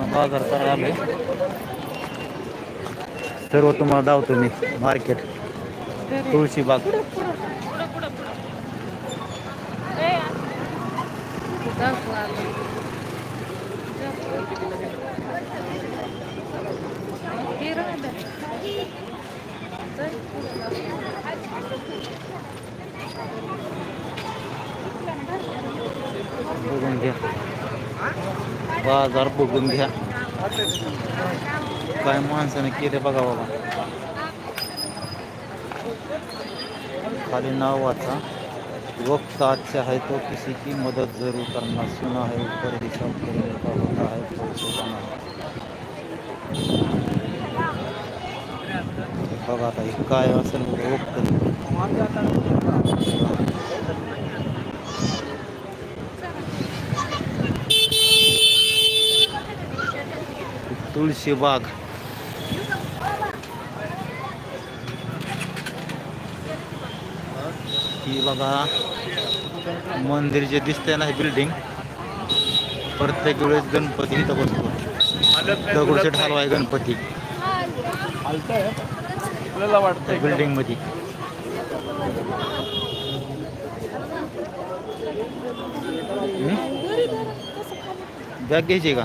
बाज़ार करायला आलोय सर्व तुम्हाला दावतो मी मार्केट। तुळशीबाग बघून घ्या बाजार बघून घ्या. काय माणसाने केले बघा बाबा. खाली नाव वाचा. वक्त अच्छा है तो किसी की मदद जरूर करना सुना है ऊपर हिसाब करने का होता है पैसे बघा आता काय असेल वक्त. तुळशीबाग ही बघा मंदिर जे दिसतंय ना हे बिल्डिंग प्रत्येक वेळेस गणपती इथं बसतो. दगडूशेठ हलवाय गणपती. बिल्डिंगमध्ये बॅग घ्यायची का?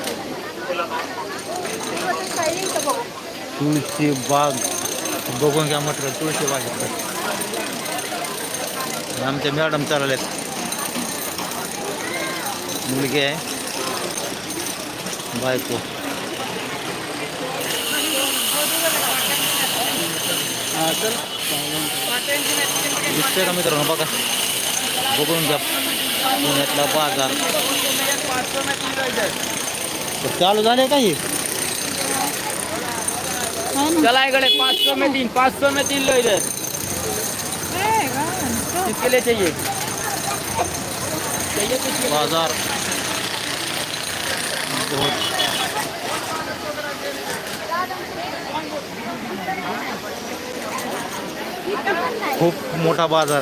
तुळशी बाग बघून घ्या म्हटलं तुळशी बाग आमच्या मॅडम चालवल्यात मुलगी बायको. दिसतंय का मित्रांनो? बघा. बाज़ार. तर चालू झाले का हे चला इकडे पाँच सौ में तीन पाँच सौ में तीन लो इधर। किसके लिए चाहिए? चाहिए किसके लिए? बाज़ार है। खूप मोठा बाज़ार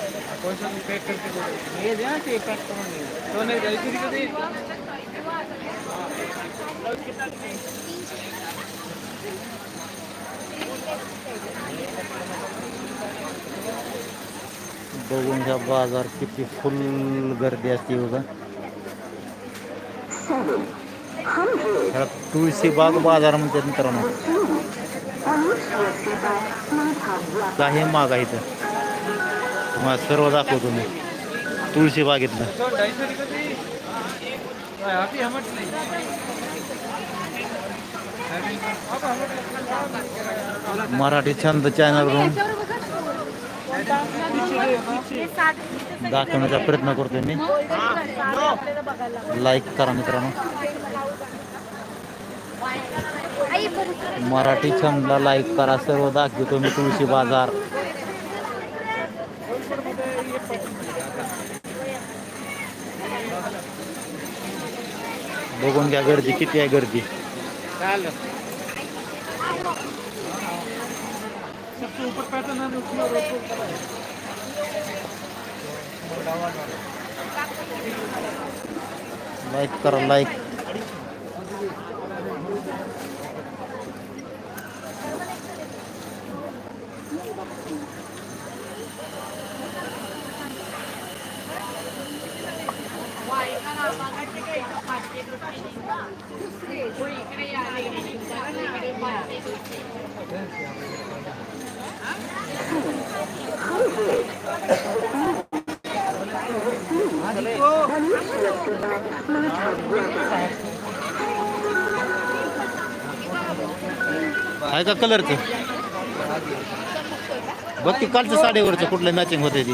कौन पैक बाज़ार किती फुल गर्दी असते बघा. ह्याला तुळशीबाग बाज़ार म्हणतात मित्रांनो. काही माग आहे तर तुम्हाला सर्व दाखवतो मी तुळशी बागेतलं की मराठी छंद चॅनलवरून दाखवण्याचा प्रयत्न करतोय मी लाईक करा बघ मराठी छंदला लाईक करा सर्व दाखवतो मी तुळशी बाज़ार बघून घ्या गर्दी किती आहे गर्दी. लाईक करा लाईक आहे का कलरचं बघ ती कालच्या साडीवरचं कुठलं मॅचिंग होते ती.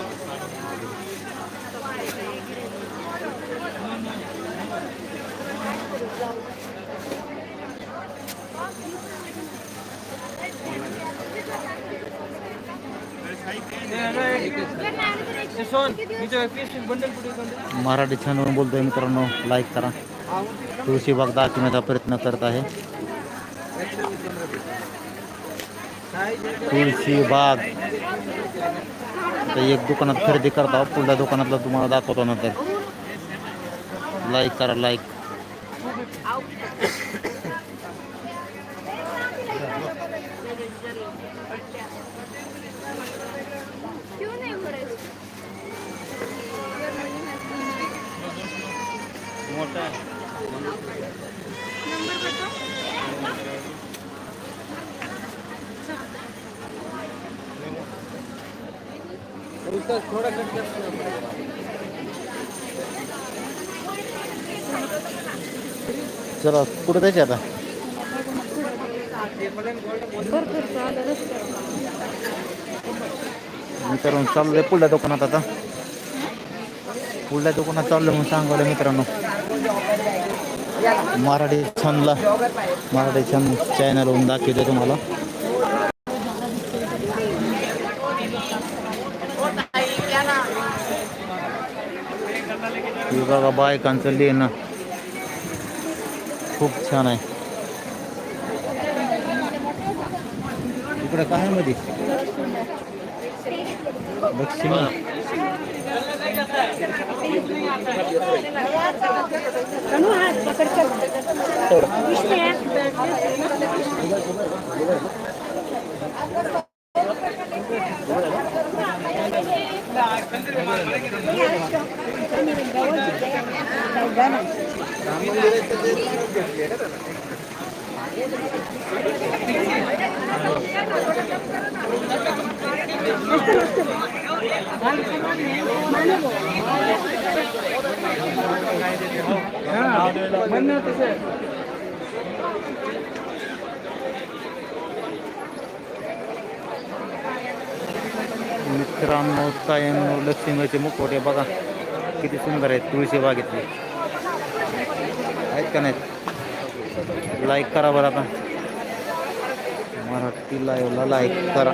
मराठी छानवरून बोलतोय मित्रांनो लाईक करा. तुळशीबाग दाखवण्याचा प्रयत्न करत आहे. तुळशी बाग. एक दुकानात खरेदी करता पुढल्या दुकानातलं तुम्हाला दाखवतो नंतर. लाईक करा लाईक क्यों नहीं हो रहा नंबर बताओ उसका थोड़ा कट कर चला कुठं जायचे आता? मित्रांनो चाललोय पुढल्या दुकानात आता. पुढल्या दुकानात चाललो म्हणून सांगवलं मित्रांनो. मराठी छानला मराठी छान चॅनलवरून दाखवतो तुम्हाला. हे बघा बायकांचं लेणं. खूप छान आहे. इकडे काय आहे मध्ये लक्ष्मी कनु İşte. ಮೊನ್ನೆ मित्रांनो कायम लक्ष्मीचे मुखवटे बघा. किती सुंदर आहेत तुळशी बागेतले. आहेत का नाहीत? लाईक करा बरं आता. मराठी लाईव्हला लाईक करा.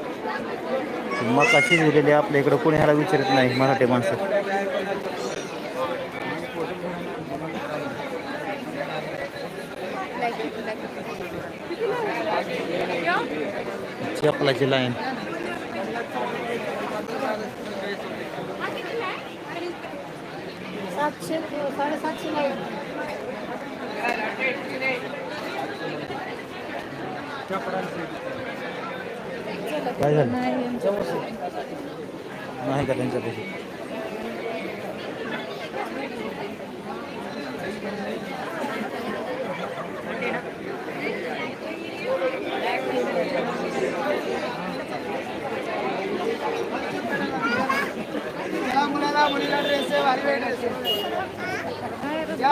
मका शिजलेले आपल्या इकडं कोणी ह्याला विचारत नाही मराठी माणसं. चपलाची लाईन. सातशे साडेसातशे नाही काय झालं नाही का त्यांच्यापाशी या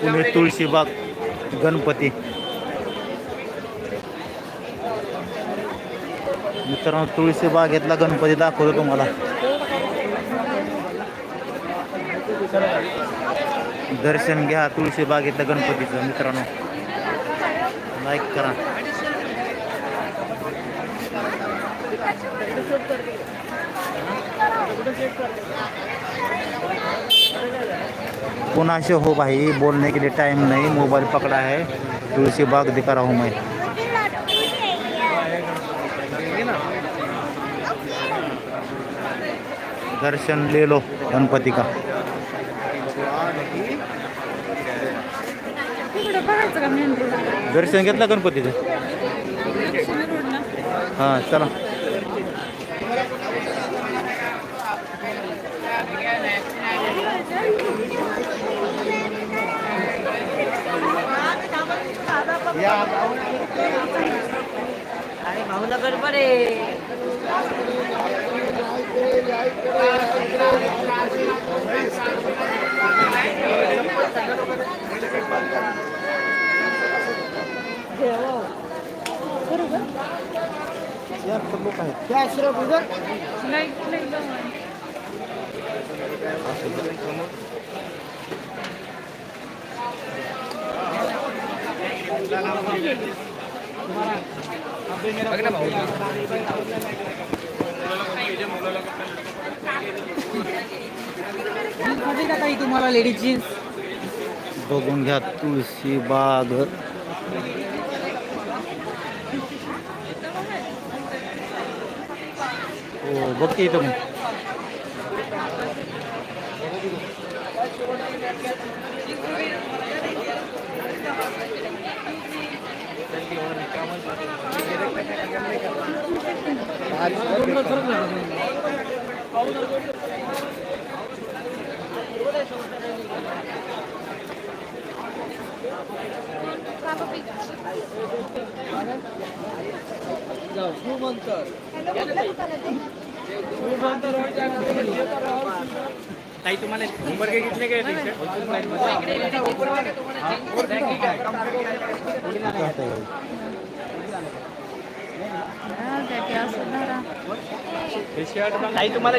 पुणे तुळशीबाग गणपती. मित्रांनो तुळशीबागेतला गणपती दाखवतो तुम्हाला. दर्शन घ्या तुळशीबागेतल्या गणपतीचं मित्रांनो. लाईक करा. पुन्हा से हो भाई बोलने के लिए टाइम नहीं मोबाइल पकड़ा है। तुलसी बाग दिखा रहा हूँ मैं। दर्शन ले लो गणपति का। दर्शन घेतलं गणपतीचं? हाँ चला. आणि भाऊला गडबड आहे क्या सिर्फ उधर लाईट लाईट तुम्हाला लेडीज जीन्स बघून घ्या तुळशी बाग हो बघते इथं मग. Rumantar. Rumantar. Rumantar. ताई तुम्हाला नंबर काही घेतले काय ताई तुम्हाला